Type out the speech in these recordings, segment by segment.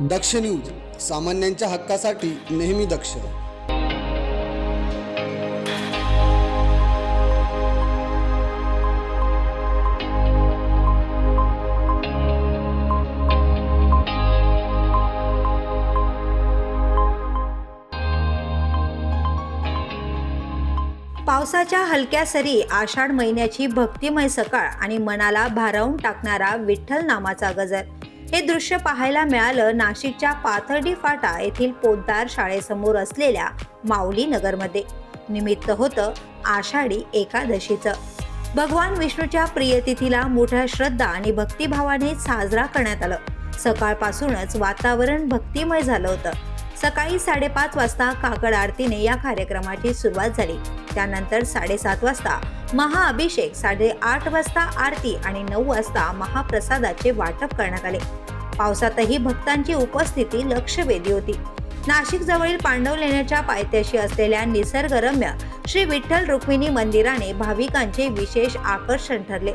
दक्ष news सामान्यांच्या हक्कासाठी नेहमी दक्ष. पावसाच्या हलक्या सरी आषाढ महिन्याची भक्तिमय सकाळ आणि मनाला भारावून टाकणारा विठ्ठल नामाचा गजर. हे दृश्य पाहायला मिळालं नाशिकच्या पाथर्डी फाटा येथील पोद्दार शाळेसमोर असलेल्या माऊली नगरमध्ये. निमित्त होतं आषाढी एकादशीचं. भगवान विष्णूच्या प्रियतिथीला मोठ्या श्रद्धा आणि भक्तिभावाने साजरा करण्यात आलं. सकाळपासूनच वातावरण भक्तिमय झालं होतं. सकाळी साडेपाच वाजता काकड आरतीने या कार्यक्रमाची सुरुवात झाली. त्यानंतर साडेसात वाजता महाअभिषेक साडे आठ वाजता आरती आणि नऊ वाजता महाप्रसादाचे वाटप करण्यात आले. पावसातही भक्तांची उपस्थिती लक्षवेधी होती. नाशिक जवळील पांडव लेण्याच्या पायथ्याशी असलेल्या निसर्गरम्य श्री विठ्ठल रुक्मिणी मंदिराने भाविकांचे विशेष आकर्षण ठरले.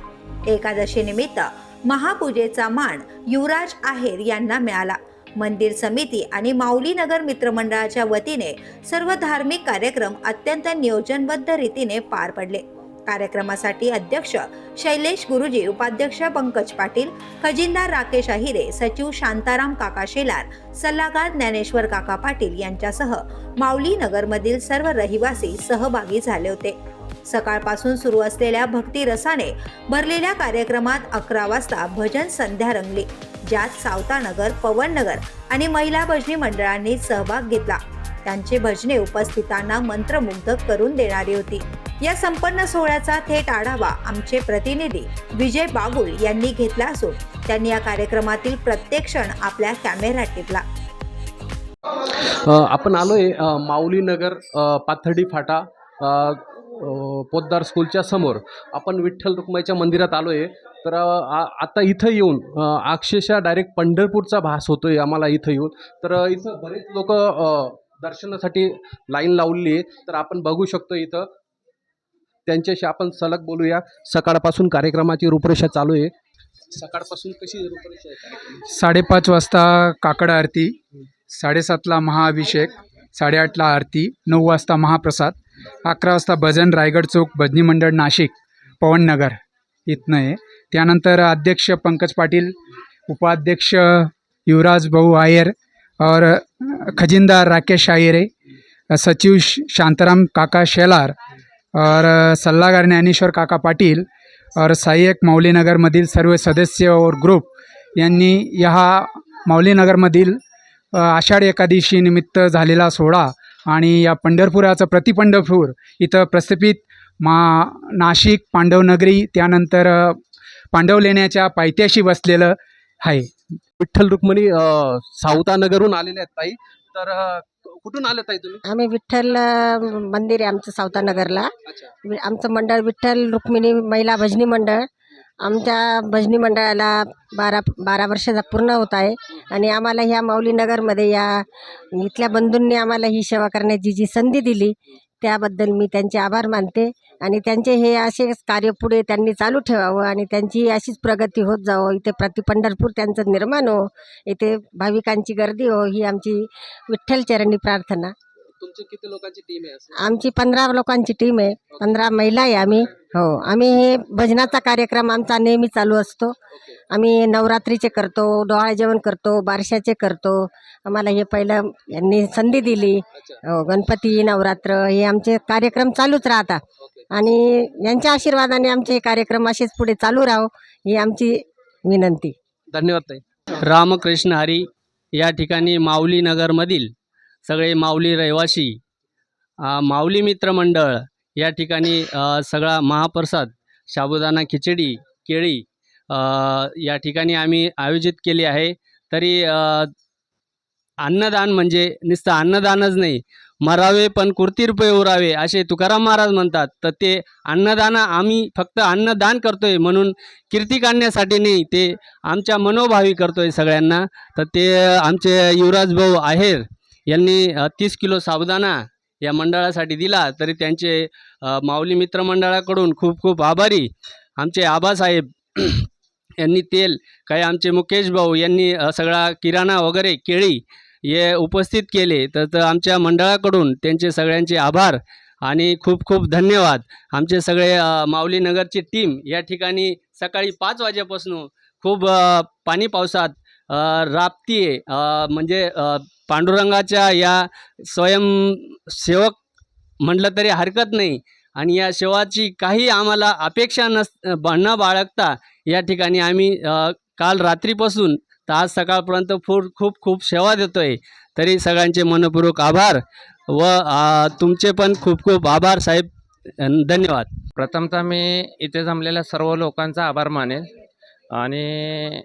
एकादशी निमित्त महापूजेचा मान युवराज आहेर यांना मिळाला. मंदिर समिती आणि माऊली नगर मित्रमंडळाच्या वतीने सर्व धार्मिक कार्यक्रम अत्यंत नियोजनबद्ध रीतीने पार पडले. कार्यक्रमासाठी अध्यक्ष शैलेश गुरुजी उपाध्यक्ष पंकज पाटील खजिनदार राकेश अहिरे सचिव शांताराम काका शेलार सल्लागार ज्ञानेश्वर काका पाटील यांच्यासह माऊली नगरमधील सर्व रहिवासी सहभागी झाले होते. सकाळपासून सुरू असलेल्या भक्ती रसाने भरलेल्या कार्यक्रमात अकरा वाजता भजन संध्या रंगली ज्यात सावतानगर पवननगर आणि महिला भजनी मंडळांनी सहभाग घेतला. त्यांची भजने उपस्थितांना मंत्रमुग्ध करून देणारी होती. या संपन्न सोहळ्याचा थेट आढावा आमचे प्रतिनिधी विजय बागुल यांनी घेतला असून त्यांनी या कार्यक्रमातील प्रत्येक क्षण आपल्या कॅमेऱ्यात टिपला. आपण आलो आहे माऊली नगर पाथर्डी फाटा पोद्दार स्कूलच्या समोर. आपण विठ्ठल रुक्माईच्या मंदिरात आलो आहे तर आता इथं येऊन अक्षरशः डायरेक्ट पंढरपूरचा भास होतो आहे आम्हाला इथं येऊन. तर इथं बरेच लोक दर्शनासाठी लाईन लावली आहे. तर आपण बघू शकतो इथं. त्यांच्याशी आपण सलग बोलूया. सकाळपासून कार्यक्रमाची रूपरेषा चालू आहे. सकाळपासून कशी रूपरेषा आहे साडेपाच वाजता काकड आरती साडेसातला महाअभिषेक साडेआठला आरती नऊ वाजता महाप्रसाद अकरा वाजता भजन रायगड चौक भजनी मंडळ नाशिक पवननगर इथनं आहे. त्यानंतर अध्यक्ष पंकज पाटील उपाध्यक्ष युवराज भाऊ आयर और खजिनदार राकेश आयरे सचिव शांताराम काका शेलार और सल्लागार ज्ञानेश्वर काका पाटील और सहाय्यक मौलीनगरमधील सर्व सदस्य और ग्रुप यांनी या मौलीनगरमधील आषाढ एकादशी निमित्त झालेला सोहळा आणि या पंढरपुराचं प्रतिपंढरपूर इथं प्रस्थापित मा नाशिक पांडवनगरी त्यानंतर पांडव लेण्याच्या पायथ्याशी बसलेलं आहे. विठ्ठल रुक्मिणी सावतानगरहून आलेले आहेत ताई. तर कुठून आले ताई तुम्ही? आम्ही विठ्ठल अ, मंदिर आहे आमचं सावतानगरला. अच्छा. वि- आमचं मंडळ विठ्ठल रुक्मिणी महिला भजनी मंडळ. आमच्या भजनी मंडळाला बारा बारा वर्षाचा पूर्ण होत आहे. आणि आम्हाला ह्या माऊलीनगरमध्ये या इथल्या बंधूंनी आम्हाला ही सेवा करण्याची जी संधी दिली त्याबद्दल मी त्यांचे आभार मानते आणि त्यांचे हे असेच कार्य पुढे त्यांनी चालू ठेवावं आणि त्यांची अशीच प्रगती होत जावं. इथे प्रति पंढरपूर त्यांचं निर्माण हो. इथे भाविकांची गर्दी हो. ही आमची विठ्ठलचरणी प्रार्थना. तुमची किती लोकांची टीम आहे असं? आमची पंधरा लोकांची टीम आहे. पंधरा महिला आहे आम्ही. हो आम्ही हे भजनाचा कार्यक्रम आमचा नेहमी चालू असतो. आम्ही नवरात्रीचे करतो डोहाळे जेवण करतो बारशाचे करतो. आम्हाला हे पहिलं यांनी संधी दिली. अच्छा. हो गणपती नवरात्र हे आमचे कार्यक्रम चालूच राहतात. ओके. आणि यांच्या आशीर्वादाने आमचे हे कार्यक्रम असेच पुढे चालू राहो ही आमची विनंती. धन्यवाद ताई. रामकृष्ण हरी या ठिकाणी माऊली नगरमधील सगळे माऊली रहिवासी माऊली मित्रमंडळ या ठिकाणी सगळा महाप्रसाद साबुदाणा खिचडी केळी या ठिकाणी आम्ही आयोजित केली आहे. तरी अन्नदान म्हणजे नुसतं अन्नदानच नाही मरावे पण कुर्ती रुपये उरावे असे तुकाराम महाराज म्हणतात. तर ते अन्नदान आम्ही फक्त अन्नदान करतोय म्हणून कीर्ती काढण्यासाठी नाही ते आमच्या मनोभावी करतोय सगळ्यांना. तर ते आमचे युवराज भाऊ आहेर यांनी तीस किलो साबुदाणा या मंडळासाठी दिला. तरी त्यांचे माऊली मित्रमंडळाकडून खूप खूप आभारी. आमचे आबासाहेब यांनी तेल काही आमचे मुकेश भाऊ यांनी सगळा किराणा वगैरे केळी हे उपस्थित केले. तर तर आमच्या मंडळाकडून त्यांचे सगळ्यांचे आभार आणि खूप खूप धन्यवाद. आमचे सगळे माऊली नगरची टीम या ठिकाणी सकाळी पाच वाजेपासून खूप पाणी पावसात राबतीये. म्हणजे पांडुरंगाच्या या स्वयंसेवक म्हटलं तरी हरकत नाही. आणि या सेवाची काही आम्हाला अपेक्षा नस ब- न बाळगता या ठिकाणी आम्ही काल रात्रीपासून तर आज सकाळपर्यंत फूड खूप खूप सेवा देतो आहे तरी सगळ्यांचे मनपूर्वक आभार व तुमचे पण खूप खूप आभार साहेब. धन्यवाद. प्रथमतः मी इथे जमलेल्या सर्व लोकांचा आभार मानेल आणि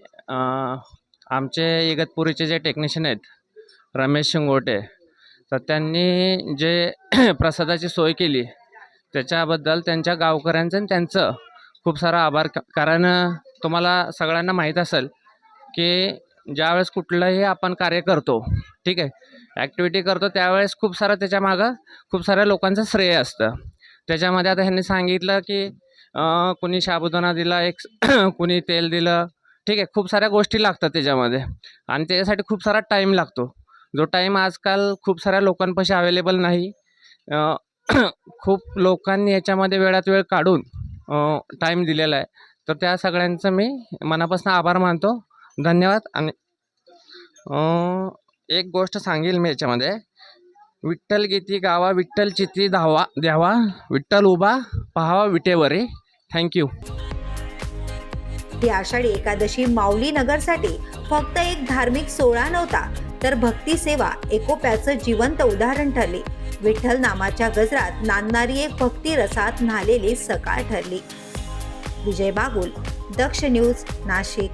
आमचे इगतपुरीचे जे टेक्निशियन आहेत रमेश शिंगोटे. तर त्यांनी जे प्रसादाची सोय केली त्याच्याबद्दल त्यांच्या गावकऱ्यांचं आणि त्यांचं खूप सारा आभार. कारण तुम्हाला सगळ्यांना माहीत असेल की ज्यावेळेस कुठलंही आपण कार्य करतो ठीक आहे ॲक्टिव्हिटी करतो त्यावेळेस खूप सारं त्याच्यामागं खूप साऱ्या लोकांचं श्रेय असतं. त्याच्यामध्ये आता ह्यांनी सांगितलं की कुणी साबुदाणा दिला एक कुणी तेल दिलं ठीक आहे खूप साऱ्या गोष्टी लागतात त्याच्यामध्ये. आणि त्याच्यासाठी खूप सारा टाईम लागतो. जो टाईम आजकाल खूप साऱ्या लोकांपाशी अवेलेबल नाही. खूप लोकांनी याच्यामध्ये वेळात वेळ काढून टाईम दिलेला आहे. तर त्या सगळ्यांचं मी मनापासून आभार मानतो. धन्यवाद आणि एक गोष्ट सांगेल मी याच्यामध्ये. विठ्ठल गीती गावा विठ्ठल चिती धावा द्यावा विठ्ठल उभा पहावा विटेवरे. थँक्यू ही आषाढी एकादशी माऊली नगरसाठी फक्त एक धार्मिक सोहळा नव्हता तर भक्ती सेवा एकोप्याचं जिवंत उदाहरण ठरले. विठ्ठल नामाच्या गजरात नांदणारी एक भक्ती रसात न्हालेली सकाळ ठरली. विजय बागुल दक्ष न्यूज नाशिक.